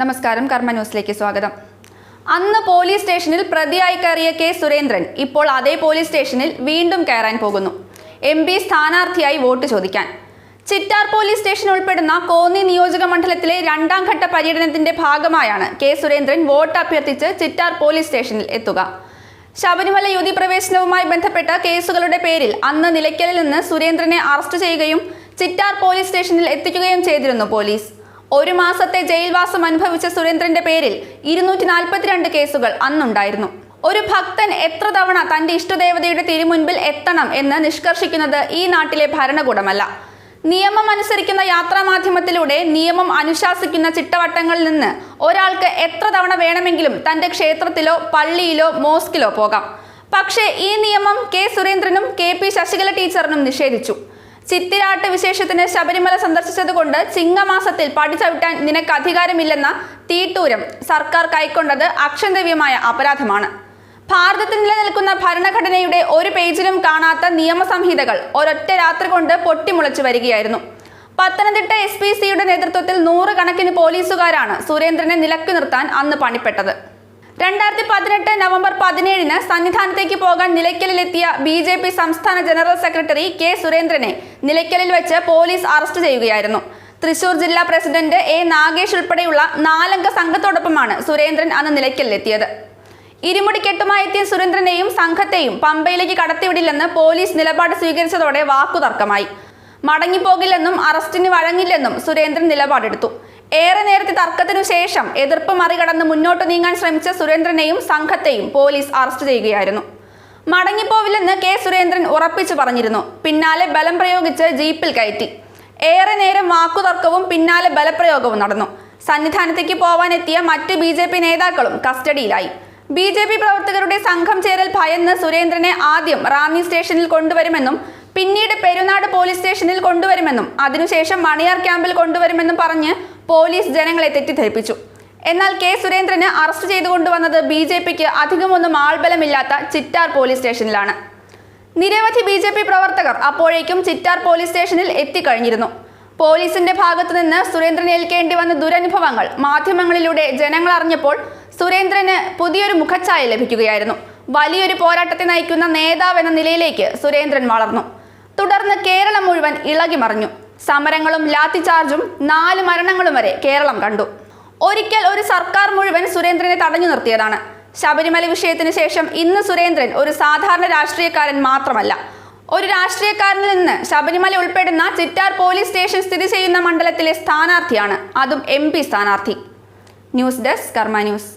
നമസ്കാരം കർമ്മ ന്യൂസിലേക്ക് സ്വാഗതം. അന്ന് പോലീസ് സ്റ്റേഷനിൽ പ്രതിയായി കയറിയ കെ സുരേന്ദ്രൻ ഇപ്പോൾ അതേ പോലീസ് സ്റ്റേഷനിൽ വീണ്ടും കയറാൻ പോകുന്നു. എം പി സ്ഥാനാർത്ഥിയായി വോട്ട് ചോദിക്കാൻ. ചിറ്റാർ പോലീസ് സ്റ്റേഷൻ ഉൾപ്പെടുന്ന കോന്നി നിയോജക മണ്ഡലത്തിലെ രണ്ടാം ഘട്ട പര്യടനത്തിന്റെ ഭാഗമായാണ് കെ സുരേന്ദ്രൻ വോട്ട് അഭ്യർത്ഥിച്ച് ചിറ്റാർ പോലീസ് സ്റ്റേഷനിൽ എത്തുക. ശബരിമല യുവതി പ്രവേശനവുമായി ബന്ധപ്പെട്ട കേസുകളുടെ പേരിൽ അന്ന് നിലയ്ക്കലിൽ നിന്ന് സുരേന്ദ്രനെ അറസ്റ്റ് ചെയ്യുകയും ചിറ്റാർ പോലീസ് സ്റ്റേഷനിൽ എത്തിക്കുകയും ചെയ്തിരുന്നു പോലീസ്. ഒരു മാസത്തെ ജയിൽവാസം അനുഭവിച്ച സുരേന്ദ്രന്റെ പേരിൽ ഇരുന്നൂറ്റി നാൽപ്പത്തിരണ്ട് കേസുകൾ അന്നുണ്ടായിരുന്നു. ഒരു ഭക്തൻ എത്ര തവണ തന്റെ ഇഷ്ടദേവതയുടെ തിരുമുൻപിൽ എത്തണം എന്ന് നിഷ്കർഷിക്കുന്നത് ഈ നാട്ടിലെ ഭരണകൂടമല്ല. നിയമം അനുസരിക്കുന്ന യാത്രാ മാധ്യമത്തിലൂടെ നിയമം അനുശാസിക്കുന്ന ചിട്ടവട്ടങ്ങളിൽ നിന്ന് ഒരാൾക്ക് എത്ര തവണ വേണമെങ്കിലും തന്റെ ക്ഷേത്രത്തിലോ പള്ളിയിലോ മോസ്കിലോ പോകാം. പക്ഷേ ഈ നിയമം കെ സുരേന്ദ്രനും കെ പി ശശികല ടീച്ചറിനും നിഷേധിച്ചു. ചിത്തിരാട്ട് വിശേഷത്തിന് ശബരിമല സന്ദർശിച്ചതുകൊണ്ട് ചിങ്ങമാസത്തിൽ പടിചവിട്ടാൻ നിനക്ക് അധികാരമില്ലെന്ന തീട്ടൂരം സർക്കാർ കൈക്കൊണ്ടത് അക്ഷന്തവ്യമായ അപരാധമാണ്. ഭാരതത്തിൽ നിലനിൽക്കുന്ന ഭരണഘടനയുടെ ഒരു പേജിലും കാണാത്ത നിയമസംഹിതകൾ ഒരൊറ്റ രാത്രി കൊണ്ട് പൊട്ടിമുളച്ചു വരികയായിരുന്നു. പത്തനംതിട്ട എസ് പി സിയുടെ നേതൃത്വത്തിൽ നൂറുകണക്കിന് പോലീസുകാരാണ് സുരേന്ദ്രനെ നിലയ്ക്ക് നിർത്താൻ അന്ന് പണിപ്പെട്ടത്. രണ്ടായിരത്തി പതിനെട്ട് നവംബർ പതിനേഴിന് സന്നിധാനത്തേക്ക് പോകാൻ നിലയ്ക്കലിലെത്തിയ ബി ജെ പി സംസ്ഥാന ജനറൽ സെക്രട്ടറി കെ സുരേന്ദ്രനെ നിലയ്ക്കലിൽ വെച്ച് പോലീസ് അറസ്റ്റ് ചെയ്യുകയായിരുന്നു. തൃശൂർ ജില്ലാ പ്രസിഡന്റ് എ നാഗേഷ് ഉൾപ്പെടെയുള്ള നാലംഗ സംഘത്തോടൊപ്പമാണ് സുരേന്ദ്രൻ അന്ന് നിലയ്ക്കലിലെത്തിയത്. ഇരുമുടിക്കെട്ടുമായി എത്തിയ സുരേന്ദ്രനെയും സംഘത്തെയും പമ്പയിലേക്ക് കടത്തിവിടില്ലെന്ന് പോലീസ് നിലപാട് സ്വീകരിച്ചതോടെ വാക്കുതർക്കമായി. മടങ്ങിപ്പോകില്ലെന്നും അറസ്റ്റിന് വഴങ്ങില്ലെന്നും സുരേന്ദ്രൻ നിലപാടെടുത്തു. ഏറെ നേരത്തെ തർക്കത്തിനു ശേഷം എതിർപ്പ് മറികടന്ന് മുന്നോട്ട് നീങ്ങാൻ ശ്രമിച്ച സുരേന്ദ്രനെയും സംഘത്തെയും പോലീസ് അറസ്റ്റ് ചെയ്യുകയായിരുന്നു. മടങ്ങിപ്പോവില്ലെന്ന് കെ സുരേന്ദ്രൻ ഉറപ്പിച്ചു പറഞ്ഞിരുന്നു. പിന്നാലെ ബലം പ്രയോഗിച്ച് ജീപ്പിൽ കയറ്റി. ഏറെ നേരം വാക്കുതർക്കവും പിന്നാലെ ബലപ്രയോഗവും നടന്നു. സന്നിധാനത്തേക്ക് പോവാനെത്തിയ മറ്റ് ബി ജെ പി നേതാക്കളും കസ്റ്റഡിയിലായി. ബി ജെ പി പ്രവർത്തകരുടെ സംഘം ചേരൽ ഭയന്ന് സുരേന്ദ്രനെ ആദ്യം റാന്നി സ്റ്റേഷനിൽ കൊണ്ടുവരുമെന്നും പിന്നീട് പെരുനാട് പോലീസ് സ്റ്റേഷനിൽ കൊണ്ടുവരുമെന്നും അതിനുശേഷം മണിയാർ ക്യാമ്പിൽ കൊണ്ടുവരുമെന്നും പറഞ്ഞ് പോലീസ് ജനങ്ങളെ തെറ്റിദ്ധരിപ്പിച്ചു. എന്നാൽ കെ സുരേന്ദ്രന് അറസ്റ്റ് ചെയ്തുകൊണ്ടുവന്നത് ബി ജെ പിക്ക് അധികമൊന്നും ആൾബലമില്ലാത്ത ചിറ്റാർ പോലീസ് സ്റ്റേഷനിലാണ്. നിരവധി ബി ജെ പി പ്രവർത്തകർ അപ്പോഴേക്കും ചിറ്റാർ പോലീസ് സ്റ്റേഷനിൽ എത്തിക്കഴിഞ്ഞിരുന്നു. പോലീസിന്റെ ഭാഗത്തു നിന്ന് സുരേന്ദ്രൻ ഏൽക്കേണ്ടി വന്ന ദുരനുഭവങ്ങൾ മാധ്യമങ്ങളിലൂടെ ജനങ്ങൾ അറിഞ്ഞപ്പോൾ സുരേന്ദ്രന് പുതിയൊരു മുഖച്ഛായ ലഭിക്കുകയായിരുന്നു. വലിയൊരു പോരാട്ടത്തെ നയിക്കുന്ന നേതാവ് എന്ന നിലയിലേക്ക് സുരേന്ദ്രൻ വളർന്നു. തുടർന്ന് കേരളം മുഴുവൻ ഇളകി മറിഞ്ഞു സമരങ്ങളും ലാത്തിചാർജും നാല് മരണങ്ങളും വരെ കേരളം കണ്ടു. ഒരിക്കൽ ഒരു സർക്കാർ മുഴുവൻ സുരേന്ദ്രനെ തടഞ്ഞു നിർത്തിയതാണ്. ശബരിമല വിഷയത്തിന് ശേഷം ഇന്ന് സുരേന്ദ്രൻ ഒരു സാധാരണ രാഷ്ട്രീയക്കാരൻ മാത്രമല്ല. ഒരു രാഷ്ട്രീയക്കാരനിൽ നിന്ന് ശബരിമല ഉൾപ്പെടുന്ന ചിറ്റാർ പോലീസ് സ്റ്റേഷൻ സ്ഥിതി ചെയ്യുന്ന മണ്ഡലത്തിലെ സ്ഥാനാർത്ഥിയാണ്. അതും എം സ്ഥാനാർത്ഥി. News desk Karma news.